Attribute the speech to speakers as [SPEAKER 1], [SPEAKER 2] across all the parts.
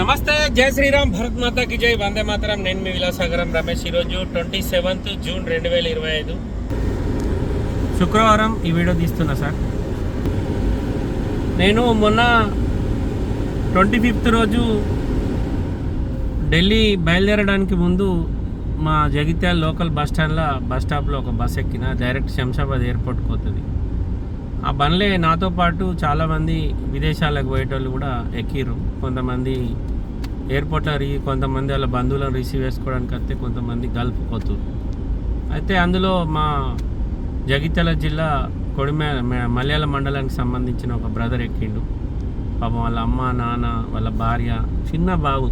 [SPEAKER 1] నమస్తే జై శ్రీరామ్ భరత్ మాతాకి జై వందే మాతరం. నేను మీ విలాసాగరం రమేష్. ఈరోజు ట్వంటీ సెవెంత్ జూన్ రెండు వేల ఇరవై ఐదు. శుక్రవారం ఈ వీడియో తీస్తున్నా సార్. నేను మొన్న ట్వంటీ ఫిఫ్త్ రోజు ఢిల్లీ బయలుదేరడానికి ముందు మా జగిత్యాల లోకల్ బస్ స్టాండ్లో బస్ స్టాప్లో ఒక బస్ ఎక్కిన. డైరెక్ట్ శంషాబాద్ ఎయిర్పోర్ట్కి పోతుంది. ఆ బండ్లే నాతో పాటు చాలామంది విదేశాలకు పోయేటోళ్ళు కూడా ఎక్కిర్రు. కొంతమంది ఎయిర్పోర్ట్లో రీ కొంతమంది వాళ్ళ బంధువులను రిసీవ్ చేసుకోవడానికి వస్తే కొంతమంది గల్ఫ్ పోతురు అయితే అందులో మా జగిత్యాల జిల్లా కొడిమే మలయాళ మండలానికి సంబంధించిన ఒక బ్రదర్ ఎక్కిండు. పాపం వాళ్ళ అమ్మ నాన్న వాళ్ళ భార్య చిన్న బాబు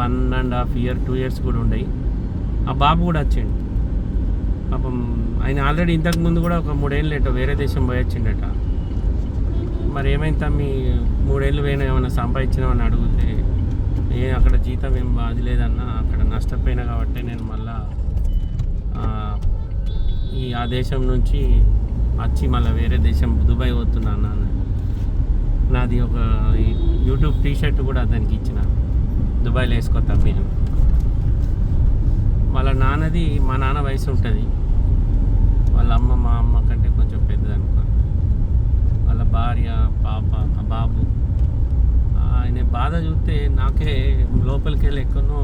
[SPEAKER 1] one and half year two years కూడా ఉండయి. ఆ బాబు కూడా వచ్చిండు పాపం ఆయన ఆల్రెడీ ఇంతకు ముందు కూడా ఒక మూడేళ్ళు ఎటో వేరే దేశం పోయొచ్చిండట. మరి ఏమైందా మీ మూడేళ్ళు పోయినా ఏమైనా సంపాదించినామని అడిగితే ఏ అక్కడ జీతం ఏం బాధ లేదన్నా అక్కడ నష్టపోయినా కాబట్టి నేను మళ్ళా ఈ ఆ దేశం నుంచి వచ్చి మళ్ళీ వేరే దేశం దుబాయ్ పోతున్నాను అన్న నాది ఒక యూట్యూబ్ టీ షర్ట్ కూడా అతనికి ఇచ్చిన. దుబాయ్లో వేసుకోతా నేను వాళ్ళ నాన్నది మా నాన్న వయసు ఉంటుంది. వాళ్ళ అమ్మ మా అమ్మ కంటే కొంచెం పెద్దదనుకో. వాళ్ళ భార్య పాప ఆ బాబు. ఆయన బాధ చూస్తే నాకే లోపలికి వెళ్ళి ఎక్కడో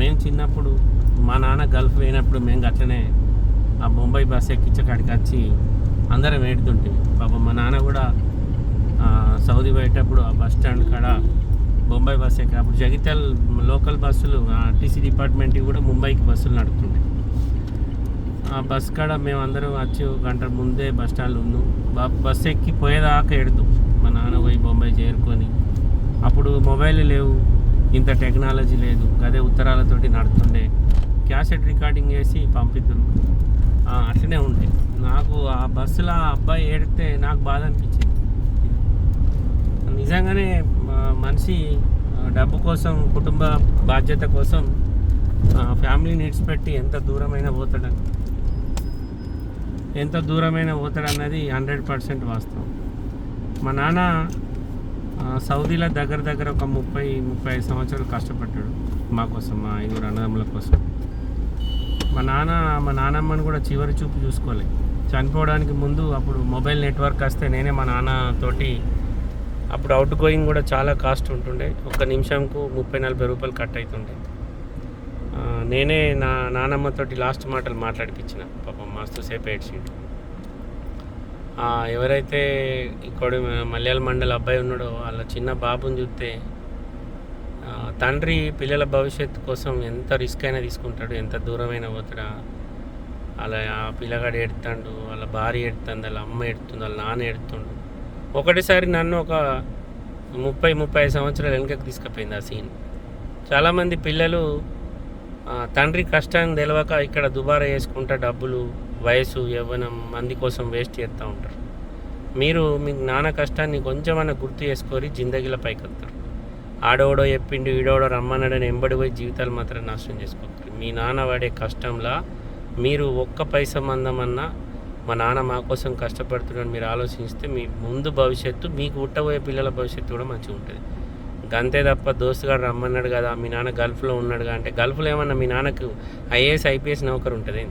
[SPEAKER 1] మేము చిన్నప్పుడు మా నాన్న గల్ఫ్ పోయినప్పుడు మేము అట్లనే ఆ బొంబాయి బస్ ఎక్కించకాడికి వచ్చి అందరం ఏడుతుంటే పాప మా నాన్న కూడా సౌదీ పోయేటప్పుడు ఆ బస్ స్టాండ్ కాడ బొంబాయి బస్ ఎక్కి అప్పుడు జగిత్యాల లోకల్ బస్సులు ఆర్టీసీ డిపార్ట్మెంట్కి కూడా ముంబైకి బస్సులు నడుపుతుండే. ఆ బస్ కాడ మేము అందరం వచ్చి గంట ముందే బస్ స్టాండ్ ఉన్నాం బస్ ఎక్కి పోయేదాకా ఎడుదు మా నాన్న పోయి బొంబాయి చేరుకొని. అప్పుడు మొబైల్ లేవు. ఇంత టెక్నాలజీ లేదు. అదే ఉత్తరాలతోటి నడుతుండే. క్యాసెట్ రికార్డింగ్ చేసి పంపిద్దురు. అట్లనే ఉండే. నాకు ఆ బస్సులో ఆ అబ్బాయి ఏడితే నాకు బాధ అనిపించింది. నిజంగానే మనిషి డబ్బు కోసం కుటుంబ బాధ్యత కోసం ఫ్యామిలీ నీడ్స్ పెట్టి ఎంత దూరమైనా పోతాడని. ఎంత దూరమైనా పోతాడన్నది హండ్రెడ్ పర్సెంట్ వాస్తవం. మా నాన్న సౌదీలో దగ్గర దగ్గర ఒక ముప్పై ముప్పై ఐదు సంవత్సరాలు కష్టపడ్డాడు మా కోసం మా ఐదుగురు అన్నదమ్ముల కోసం. మా నాన్న మా నాన్నమ్మని కూడా చివరి చూపు చూసుకోలే. చనిపోవడానికి ముందు అప్పుడు మొబైల్ నెట్వర్క్ వస్తే నేనే మా నాన్న తోటి అప్పుడు అవుట్ గోయింగ్ కూడా చాలా కాస్ట్ ఉంటుండే. ఒక్క నిమిషంకు ముప్పై నలభై రూపాయలు కట్ అవుతుండే. నేనే నా నానమ్మతోటి లాస్ట్ మాటలు మాట్లాడిపించిన. పాపం మస్తు సేపు ఏడ్చిండు. ఎవరైతే ఇక్కడ మలయాళ మండలి అబ్బాయి ఉన్నాడో వాళ్ళ చిన్న బాబుని చూస్తే తండ్రి పిల్లల భవిష్యత్తు కోసం ఎంత రిస్క్ అయినా తీసుకుంటాడు ఎంత దూరమైనా పోతాడా? అలా ఆ పిల్లగాడు ఎడుతాడు వాళ్ళ భార్య ఎడుతుంది వాళ్ళ అమ్మ ఎడుతుంది వాళ్ళ నాన్న ఎడుతుండు ఒకటేసారి నన్ను ఒక ముప్పై ముప్పై ఐదు సంవత్సరాలు వెనకకి తీసుకుపోయింది ఆ సీన్. చాలామంది పిల్లలు తండ్రి కష్టాన్ని తెలియక ఇక్కడ దుబారా వేసుకుంటా డబ్బులు వయసు యవ్వనం మంది కోసం వేస్ట్ చేస్తూ ఉంటారు. మీరు మీ నాన్న కష్టాన్ని కొంచెమన్నా గుర్తు చేసుకొని జిందగీలో పైకి ఆడోడో చెప్పిండు ఈడోడో రమ్మన్నాడని ఎంబడి పోయి జీవితాలు మాత్రం నాశనం చేసుకోవాలి మీ నాన్న పడే కష్టంలా మీరు ఒక్క పైస మందమన్నా మా నాన్న మా కోసం కష్టపడుతున్నాడని మీరు ఆలోచిస్తే మీ ముందు భవిష్యత్తు మీకు పుట్టబోయే పిల్లల భవిష్యత్తు కూడా మంచిగా ఉంటుంది. గంతే తప్ప దోస్తుగాడు రమ్మన్నాడు కదా మీ నాన్న గల్ఫ్లో ఉన్నాడుగా అంటే గల్ఫ్లో ఏమన్నా మీ నాన్నకు ఐఏఎస్ ఐపీఎస్ నౌకరు ఉంటుంది?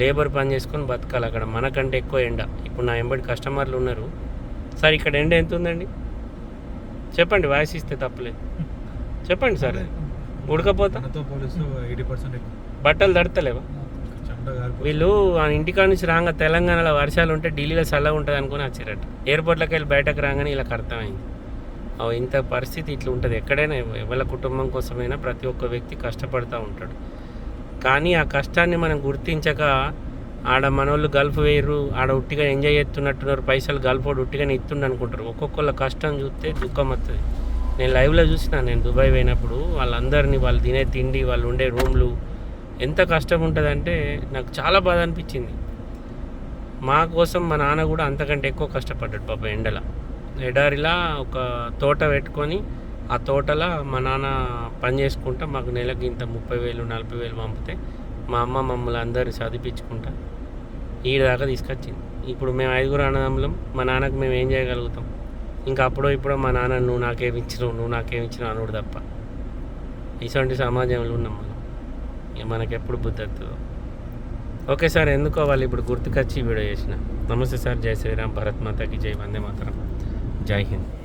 [SPEAKER 1] లేబర్ పని చేసుకొని బతకాలి అక్కడ మనకంటే ఎక్కువ ఎండ. ఇప్పుడు నా ఎంబడి కస్టమర్లు ఉన్నారు. సార్ ఇక్కడ ఎండ ఎంత ఉందండి చెప్పండి వాయిస్ ఇస్తే తప్పలేదు. చెప్పండి సార్ ఉడకపోతా? బట్టలు తడతలేవా? వీళ్ళు ఆ ఇంటికాడ నుంచి రాగా తెలంగాణలో వర్షాలు ఉంటే ఢిల్లీలో చల్లగా ఉంటుంది అనుకుని వచ్చారట. ఎయిర్పోర్ట్లోకి వెళ్ళి బయటకు రాగానే ఇలా అర్థమైంది. ఇంత పరిస్థితి ఇట్లా ఉంటుంది. ఎక్కడైనా ఎవరి కుటుంబం కోసమైనా ప్రతి ఒక్క వ్యక్తి కష్టపడుతూ ఉంటాడు. కానీ ఆ కష్టాన్ని మనం గుర్తించక ఆడ మనోళ్ళు గల్ఫ్ వేయరు ఆడ ఉట్టిగా ఎంజాయ్ చేస్తున్నట్టున్నారు పైసలు గల్ఫ్ వాడు ఉట్టిగానే ఇస్తుండ అనుకుంటారు ఒక్కొక్కళ్ళ కష్టం చూస్తే దుఃఖం వస్తుంది నేను లైవ్లో చూసిన నేను దుబాయ్ పోయినప్పుడు వాళ్ళందరినీ వాళ్ళు తినే తిండి వాళ్ళు ఉండే రూమ్లు ఎంత కష్టం ఉంటుందంటే నాకు చాలా బాధ అనిపించింది. మా కోసం మా నాన్న కూడా అంతకంటే ఎక్కువ కష్టపడ్డాడు పాప ఎండల. ఎడారిలా ఒక తోట పెట్టుకొని ఆ తోటలో మా నాన్న పని చేసుకుంటా మాకు నెలకి ఇంత ముప్పై వేలు నలభై వేలు పంపితే మా అమ్మ మమ్మల్ని అందరిని చదివించుకుంటా. ఈడ దాకా తీసుకొచ్చింది. ఇప్పుడు మేము ఐదుగురు అన్నదమ్ములం మా నాన్నకు మేము ఏం చేయగలుగుతాం? ఇంకా అప్పుడో ఇప్పుడో మా నాన్న నువ్వు నాకేమిచ్చినావు నువ్వు నాకేమి ఇచ్చినావు అనుడు తప్ప. ఇటువంటి సమాజంలో ఉన్నాం మనం. ఇక మనకెప్పుడు బుద్ధి ఓకే సార్ ఎందుకో వాళ్ళు ఇప్పుడు గుర్తుకొచ్చి వీడియో చేసిన. నమస్తే సార్ జై శ్రీరామ్ భరత్ మాతకి జై వందే మాతరం. జై హింద్